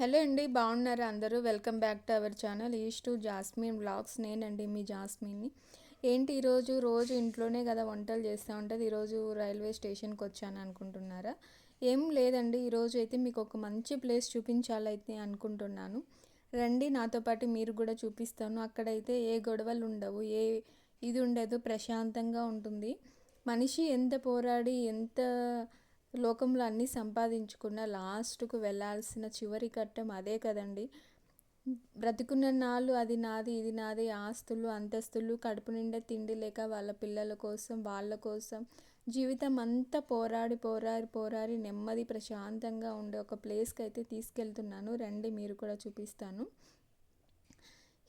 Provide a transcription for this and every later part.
Hello అండి బాగున్నారా అందరూ? Welcome back to our channel. Is to Jasmine blogs నేనండి మీ జాస్మిన్ని. ఏంటి ఈరోజు? రోజు ఇంట్లోనే కదా వంటలు చేస్తూ ఉంటుంది. ఈరోజు రైల్వే స్టేషన్కి వచ్చాను అనుకుంటున్నారా? ఏం లేదండి ఈరోజు అయితే మీకు ఒక మంచి ప్లేస్ చూపించాలైతే అనుకుంటున్నాను. రండి నాతో పాటు మీరు కూడా చూపిస్తాను. అక్కడైతే ఏ గొడవలు ఉండవు ఏ ఇది ఉండదు ప్రశాంతంగా ఉంటుంది. మనిషి ఎంత పోరాడి ఎంత లోకంలో అన్నీ సంపాదించుకున్న లాస్ట్కు వెళ్ళాల్సిన చివరి కట్టం అదే కదండి. బ్రతికున్న నాళ్ళు అది నాది ఇది నాది ఆస్తులు అంతస్తులు కడుపు నిండా తిండి లేక వాళ్ళ పిల్లల కోసం వాళ్ళ కోసం. జీవితం అంతా పోరాడి పోరాడి పోరాడి నెమ్మది ప్రశాంతంగా ఉండే ఒక ప్లేస్కి అయితే తీసుకెళ్తున్నాను. రండి మీరు కూడా చూపిస్తాను.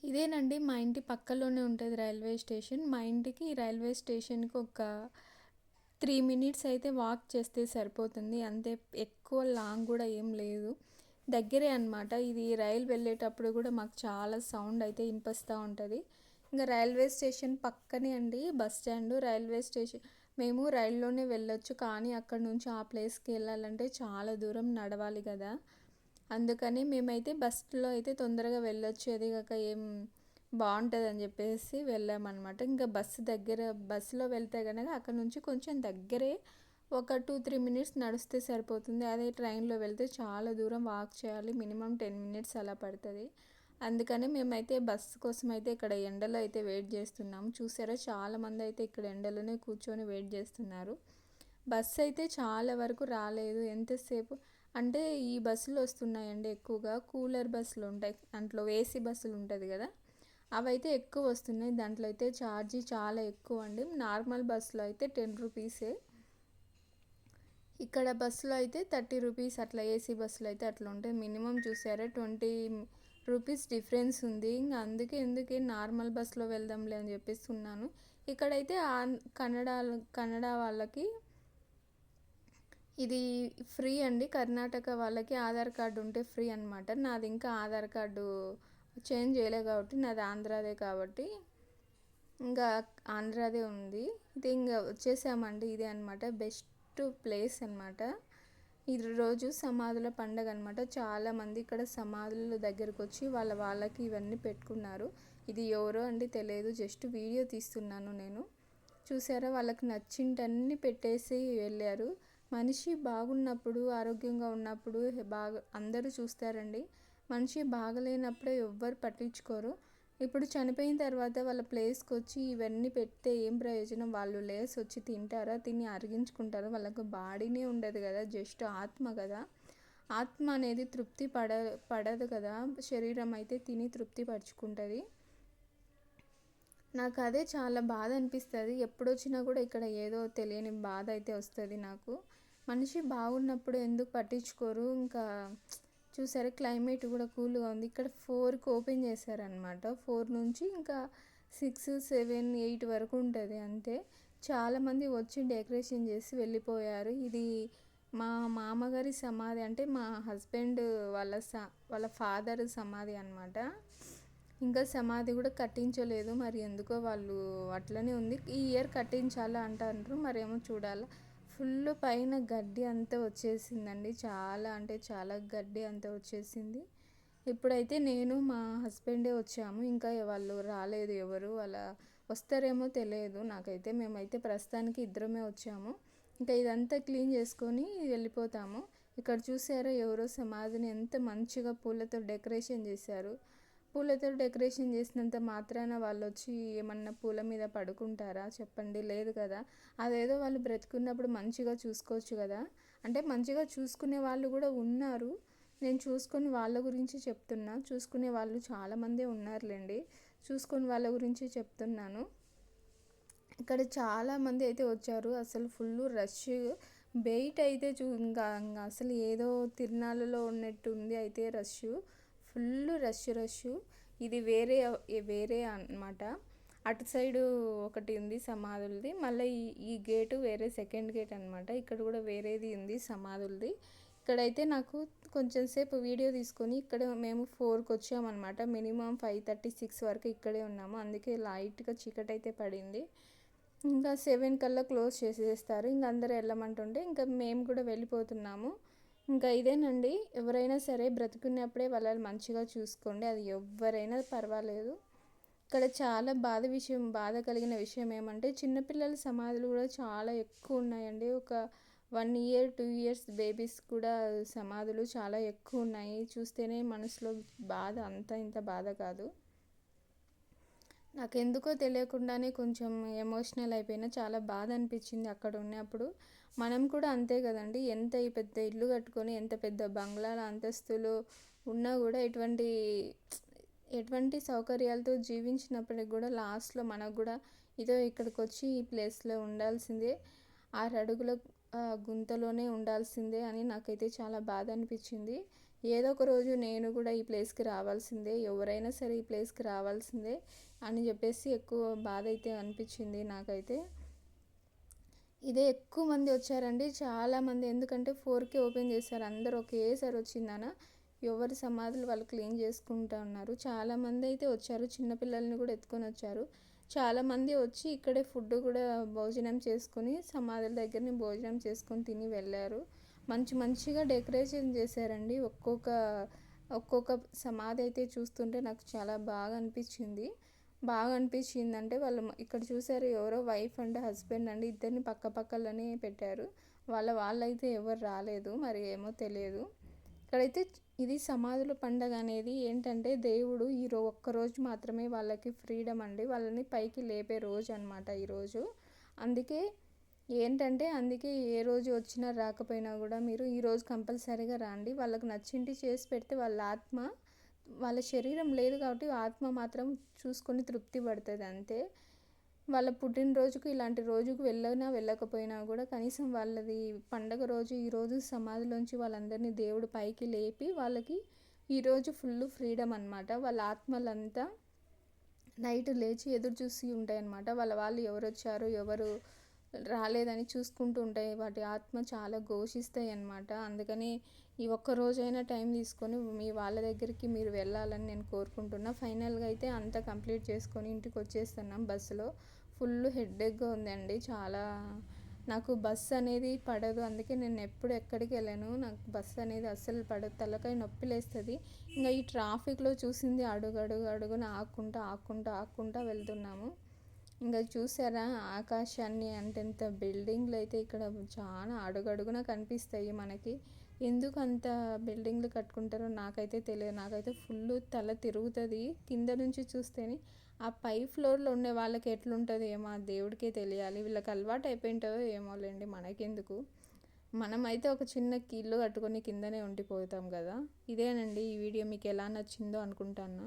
ఇదేనండి మా ఇంటి పక్కలోనే ఉంటుంది రైల్వే స్టేషన్. మా ఇంటికి రైల్వే స్టేషన్కి ఒక త్రీ మినిట్స్ అయితే వాక్ చేస్తే సరిపోతుంది. అంతే ఎక్కువ లాంగ్ కూడా ఏం లేదు. దగ్గరే అనమాట ఇది రైలు వెళ్ళేటప్పుడు కూడా మాకు చాలా సౌండ్ అయితే వినిపిస్తూ ఉంటుంది. ఇంకా రైల్వే స్టేషన్ పక్కనే అండి బస్ స్టాండ్. రైల్వే స్టేషన్ మేము రైల్లోనే వెళ్ళొచ్చు కానీ అక్కడ నుంచి ఆ ప్లేస్కి వెళ్ళాలంటే చాలా దూరం నడవాలి కదా. అందుకని మేమైతే బస్సులో అయితే తొందరగా వెళ్ళొచ్చు. అది కాక ఏం బాగుంటుంది అని చెప్పేసి వెళ్ళామన్నమాట. ఇంకా బస్సు దగ్గర బస్సులో వెళ్తే కనుక అక్కడ నుంచి కొంచెం దగ్గరే ఒక టూ త్రీ మినిట్స్ నడిస్తే సరిపోతుంది. అదే ట్రైన్లో వెళ్తే చాలా దూరం వాక్ చేయాలి. మినిమం టెన్ మినిట్స్ అలా పడుతుంది. అందుకని మేమైతే బస్సు కోసం అయితే ఇక్కడ ఎండలో అయితే వెయిట్ చేస్తున్నాము. చూసారా? చాలామంది అయితే ఇక్కడ ఎండలోనే కూర్చొని వెయిట్ చేస్తున్నారు. బస్సు అయితే చాలా వరకు రాలేదు. ఎంతసేపు? అంటే ఈ బస్సులు వస్తున్నాయండి ఎక్కువగా. కూలర్ బస్సులు ఉంటాయి. దాంట్లో ఏసీ బస్సులు ఉంటుంది కదా? అవైతే ఎక్కువ వస్తున్నాయి. దాంట్లో అయితే ఛార్జీ చాలా ఎక్కువ అండి. నార్మల్ బస్సులో అయితే టెన్ రూపీసే. ఇక్కడ బస్సులో అయితే థర్టీ రూపీస్ అట్లా ఏసీ బస్సులో అయితే అట్లా ఉంటాయి. మినిమం చూసారా ట్వంటీ రూపీస్ డిఫరెన్స్ ఉంది. ఇంకా అందుకే ఎందుకే నార్మల్ బస్సులో వెళ్దాంలే అని చెప్పేస్తున్నాను ఇక్కడైతే కన్నడ కన్నడ వాళ్ళకి ఇది ఫ్రీ అండి. కర్ణాటక వాళ్ళకి ఆధార్ కార్డు ఉంటే ఫ్రీ అనమాట నాది ఇంకా ఆధార్ కార్డు చేంజ్ చేయలే కాబట్టి నాది ఆంధ్రాదే కాబట్టి ఇంకా ఆంధ్రాదే ఉంది. ఇది ఇంకా వచ్చేసామండి ఇదే అనమాట బెస్ట్ ప్లేస్ అనమాట ఇది రోజు సమాధుల పండగ అనమాట చాలామంది ఇక్కడ సమాధుల దగ్గరకు వచ్చి వాళ్ళ వాళ్ళకి ఇవన్నీ పెట్టుకున్నారు. ఇది ఎవరో అండి తెలియదు జస్ట్ వీడియో తీస్తున్నాను నేను. చూసారా వాళ్ళకి నచ్చింటన్నీ పెట్టేసి వెళ్ళారు. మనిషి బాగున్నప్పుడు ఆరోగ్యంగా ఉన్నప్పుడు బాగా అందరూ చూస్తారండి. మనిషి బాగలేనప్పుడే ఎవ్వరు పట్టించుకోరు. ఇప్పుడు చనిపోయిన తర్వాత వాళ్ళ ప్లేస్కి వచ్చి ఇవన్నీ పెడితే ఏం ప్రయోజనం? వాళ్ళు లేస్ వచ్చి తింటారా? తిని అరిగించుకుంటారు? వాళ్ళకు బాడీనే ఉండదు కదా జస్ట్ ఆత్మ కదా. ఆత్మ అనేది తృప్తి పడ పడదు కదా. శరీరం అయితే తిని తృప్తి పరుచుకుంటుంది. నాకు అదే చాలా బాధ అనిపిస్తుంది. ఎప్పుడొచ్చినా కూడా ఇక్కడ ఏదో తెలియని బాధ అయితే వస్తుంది నాకు. మనిషి బాగున్నప్పుడు ఎందుకు పట్టించుకోరు? ఇంకా చూసారా? క్లైమేట్ కూడా కూల్గా ఉంది. ఇక్కడ ఫోర్కి ఓపెన్ చేశారనమాట ఫోర్ నుంచి ఇంకా సిక్స్ సెవెన్ ఎయిట్ వరకు ఉంటుంది. అంతే. చాలామంది వచ్చి డెకరేషన్ చేసి వెళ్ళిపోయారు. ఇది మా మామగారి సమాధి. అంటే మా హస్బెండ్ వాళ్ళ స వాళ్ళ ఫాదర్ సమాధి అనమాట ఇంకా సమాధి కూడా కట్టించలేదు. మరి ఎందుకో వాళ్ళు అట్లనే ఉంది. ఈ ఇయర్ కట్టించాలా అంటారు మరేమో చూడాలా. ఫుల్ పైన గడ్డి అంతా వచ్చేసిందండి. చాలా అంటే చాలా గడ్డి అంతా వచ్చేసింది. ఇప్పుడైతే నేను మా హస్బెండే వచ్చాము. ఇంకా వాళ్ళు రాలేదు ఎవరు అలా వస్తారేమో తెలియదు. నాకైతే మేమైతే ప్రస్తుతానికి ఇద్దరమే వచ్చాము. ఇంకా ఇదంతా క్లీన్ చేసుకొని వెళ్ళిపోతాము. ఇక్కడ చూసారా ఎవరో సమాధిని ఎంత మంచిగా పూలతో డెకరేషన్ చేశారు. పూలతో డెకరేషన్ చేసినంత మాత్రాన వాళ్ళు వచ్చి ఏమన్నా పూల మీద పడుకుంటారా? చెప్పండి. లేదు కదా. అదేదో వాళ్ళు బ్రతుకున్నప్పుడు మంచిగా చూసుకోవచ్చు కదా. అంటే మంచిగా చూసుకునే వాళ్ళు కూడా ఉన్నారు. నేను చూసుకొని వాళ్ళ గురించి చెప్తున్నా. చూసుకునే వాళ్ళు చాలామందే ఉన్నారులేండి. చూసుకొని వాళ్ళ గురించి చెప్తున్నాను. ఇక్కడ చాలామంది అయితే వచ్చారు. అసలు ఫుల్ రష్. బయట అయితే చూ ఇంకా అసలు ఏదో తిరునాళ్ళలో ఉన్నట్టు ఉంది అయితే రష్. Full rush rush. ఇది వేరే వేరే అనమాట అటు సైడు ఒకటి ఉంది సమాధులది. మళ్ళీ ఈ ఈ గేటు వేరే సెకండ్ గేట్ అనమాట ఇక్కడ కూడా వేరేది ఉంది సమాధులది. ఇక్కడైతే నాకు కొంచెం సేపు వీడియో తీసుకొని ఇక్కడ మేము ఫోర్కి వచ్చామన్నమాట మినిమం ఫైవ్ థర్టీ సిక్స్ వరకు ఇక్కడే ఉన్నాము. అందుకే లైట్గా చీకటి అయితే పడింది. ఇంకా సెవెన్ కల్లా క్లోజ్ చేసేస్తారు. ఇంక అందరూ వెళ్ళమంటుంటే ఇంకా మేము కూడా వెళ్ళిపోతున్నాము. ఇంకా ఇదేనండి. ఎవరైనా సరే బ్రతుకున్నప్పుడే వాళ్ళని మంచిగా చూసుకోండి. అది ఎవరైనా పర్వాలేదు. ఇక్కడ చాలా బాధ విషయం బాధ కలిగిన విషయం ఏమంటే చిన్నపిల్లల సమాధులు కూడా చాలా ఎక్కువ ఉన్నాయండి. ఒక one year two years babies కూడా సమాధులు చాలా ఎక్కువ ఉన్నాయి. చూస్తేనే మనసులో బాధ అంత ఇంత బాధ కాదు. నాకు ఎందుకో తెలియకుండానే కొంచెం ఎమోషనల్ అయిపోయినా చాలా బాధ అనిపించింది అక్కడ ఉన్నప్పుడు. మనం కూడా అంతే కదండి. ఎంత ఈ పెద్ద ఇల్లు కట్టుకొని ఎంత పెద్ద బంగ్లాల అంతస్తులు ఉన్నా కూడా ఎటువంటి ఎటువంటి సౌకర్యాలతో జీవించినప్పటికి కూడా లాస్ట్లో మనకు కూడా ఇదో ఇక్కడికి వచ్చి ఈ ప్లేస్లో ఉండాల్సిందే. ఆరు అడుగుల గుంతలోనే ఉండాల్సిందే అని నాకైతే చాలా బాధ అనిపించింది. ఏదో ఒక రోజు నేను కూడా ఈ ప్లేస్కి రావాల్సిందే ఎవరైనా సరే ఈ ప్లేస్కి రావాల్సిందే అని చెప్పేసి ఎక్కువ బాధ అయితే అనిపించింది నాకైతే. ఇదే ఎక్కువ మంది వచ్చారండి. చాలామంది ఎందుకంటే ఫోర్కే ఓపెన్ చేశారు. అందరు ఒకేసారి వచ్చిందన. ఎవరి సమాధులు వాళ్ళు క్లీన్ చేసుకుంటా ఉన్నారు. చాలామంది అయితే వచ్చారు. చిన్నపిల్లల్ని కూడా ఎత్తుకొని వచ్చారు. చాలామంది వచ్చి ఇక్కడే ఫుడ్ కూడా భోజనం చేసుకొని సమాధుల దగ్గరని భోజనం చేసుకొని తిని వెళ్ళారు. మంచి మంచిగా డెకరేషన్ చేశారండి. ఒక్కొక్క ఒక్కొక్క సమాధి అయితే చూస్తుంటే నాకు చాలా బాగా అనిపించింది. బాగా అనిపించింది అంటే వాళ్ళు ఇక్కడ చూసారు ఎవరో వైఫ్ అండ్ హస్బెండ్ అండి. ఇద్దరిని పక్క పక్కలనే పెట్టారు. వాళ్ళ వాళ్ళైతే ఎవరు రాలేదు మరి ఏమో తెలియదు. ఇక్కడైతే ఇది సమాధుల పండగ అనేది ఏంటంటే దేవుడు ఈ రో ఒక్కరోజు మాత్రమే వాళ్ళకి ఫ్రీడమ్ అండి. వాళ్ళని పైకి లేపే రోజు అనమాట ఈరోజు. అందుకే ఏంటంటే అందుకే ఏ రోజు వచ్చినా రాకపోయినా కూడా మీరు ఈరోజు కంపల్సరీగా రండి. వాళ్ళకి నచ్చింటి చేసి పెడితే వాళ్ళ ఆత్మ వాళ్ళ శరీరం లేదు కాబట్టి ఆత్మ మాత్రం చూసుకొని తృప్తి పడుతుంది అంతే. వాళ్ళ పుట్టినరోజుకు ఇలాంటి రోజుకు వెళ్ళినా వెళ్ళకపోయినా కూడా కనీసం వాళ్ళది పండగ రోజు ఈరోజు సమాధిలోంచి వాళ్ళందరినీ దేవుడు పైకి లేపి వాళ్ళకి ఈరోజు ఫుల్ ఫ్రీడమ్ అనమాట వాళ్ళ ఆత్మలంతా నైట్ లేచి ఎదురు చూసి ఉంటాయి అన్నమాట వాళ్ళ వాళ్ళు ఎవరు వచ్చారు ఎవరు రాలేదని చూసుకుంటూ ఉంటాయి వాటి ఆత్మ చాలా ఘోషిస్తాయి అన్నమాట అందుకని ఈ ఒక్క రోజైనా టైం తీసుకొని మీ వాళ్ళ దగ్గరికి మీరు వెళ్ళాలని నేను కోరుకుంటున్నా. ఫైనల్గా అయితే అంతా కంప్లీట్ చేసుకొని ఇంటికి వచ్చేస్తున్నాం బస్సులో. ఫుల్ హెడ్ఏక్గా ఉందండి. చాలా నాకు బస్ అనేది పడదు. అందుకే నేను ఎప్పుడు ఎక్కడికి వెళ్ళాను. నాకు బస్ అనేది అస్సలు పడదు. తలకాయ నొప్పి లేస్తుంది. ఇంకా ఈ ట్రాఫిక్లో చూసింది అడుగు అడుగు అడుగున ఆకుంటా ఆకుంటా ఆకుంటా వెళ్తున్నాము. ఇంకా చూసారా ఆకాశాన్ని అంతెంత బిల్డింగ్లు అయితే ఇక్కడ చాలా అడుగడుగున కనిపిస్తాయి మనకి. ఎందుకు అంత బిల్డింగ్లు కట్టుకుంటారో నాకైతే తెలియదు. నాకైతే ఫుల్ తల తిరుగుతుంది. కింద నుంచి చూస్తేనే ఆ పై ఫ్లోర్లో ఉండే వాళ్ళకి ఎట్లుంటుంది ఏమో ఆ దేవుడికే తెలియాలి. వీళ్ళకి అలవాటు అయిపోయింటుందో ఏమోలేండి మనకెందుకు. మనమైతే ఒక చిన్న కీళ్ళు కట్టుకొని కిందనే ఉండిపోతాం కదా. ఇదేనండి ఈ వీడియో మీకు ఎలా నచ్చిందో అనుకుంటాను